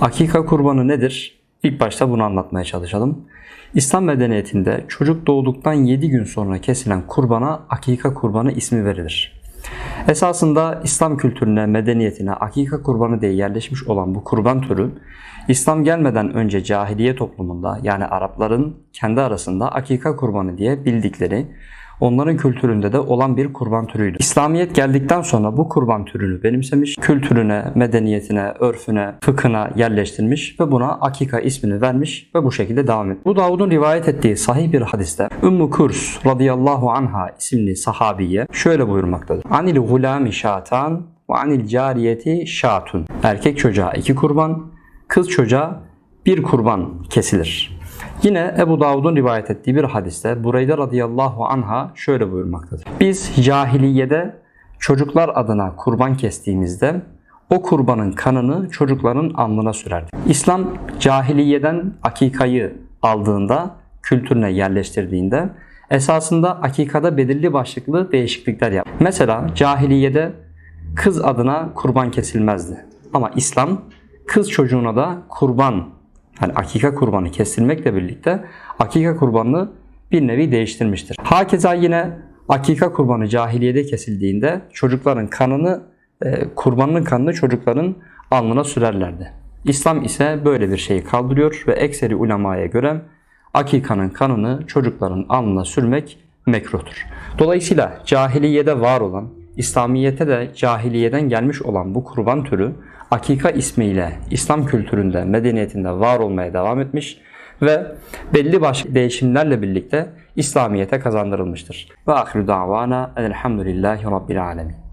Akika kurbanı nedir? İlk başta bunu anlatmaya çalışalım. İslam medeniyetinde çocuk doğduktan 7 gün sonra kesilen kurbana akika kurbanı ismi verilir. Esasında İslam kültürüne, medeniyetine akika kurbanı diye yerleşmiş olan bu kurban türü İslam gelmeden önce cahiliye toplumunda yani Arapların kendi arasında akika kurbanı diye bildikleri onların kültüründe de olan bir kurban türüydü. İslamiyet geldikten sonra bu kurban türünü benimsemiş, kültürüne, medeniyetine, örfüne, fıkhına yerleştirmiş ve buna akika ismini vermiş ve bu şekilde devam etmiş. Bu Davud'un rivayet ettiği sahih bir hadiste Ümmü Kurs radıyallahu anha isimli sahabiye şöyle buyurmaktadır. Anil gulami şatan ve anil cariyeti şatun. Erkek çocuğa iki kurban, kız çocuğa bir kurban kesilir. Yine Ebu Davud'un rivayet ettiği bir hadiste Bureyde radıyallahu anha şöyle buyurmaktadır. Biz cahiliyede çocuklar adına kurban kestiğimizde o kurbanın kanını çocukların alnına sürerdik. İslam cahiliyeden akikayı aldığında, kültürüne yerleştirdiğinde esasında akikada belirli başlıklı değişiklikler yap. Mesela cahiliyede kız adına kurban kesilmezdi. Ama İslam kız çocuğuna da kurban yani akika kurbanı kesilmekle birlikte akika kurbanını bir nevi değiştirmiştir. Hakeza yine akika kurbanı cahiliyede kesildiğinde çocukların kanını, e, kurbanın kanını çocukların alnına sürerlerdi. İslam ise böyle bir şeyi kaldırıyor ve ekseri ulemaya göre akikanın kanını çocukların alnına sürmek mekruhtur. Dolayısıyla cahiliyede var olan, İslamiyete de cahiliyeden gelmiş olan bu kurban türü akika ismiyle İslam kültüründe, medeniyetinde var olmaya devam etmiş ve belli başlı değişimlerle birlikte İslamiyete kazandırılmıştır. Ve ahiru davana elhamdülillahi rabbil alemin.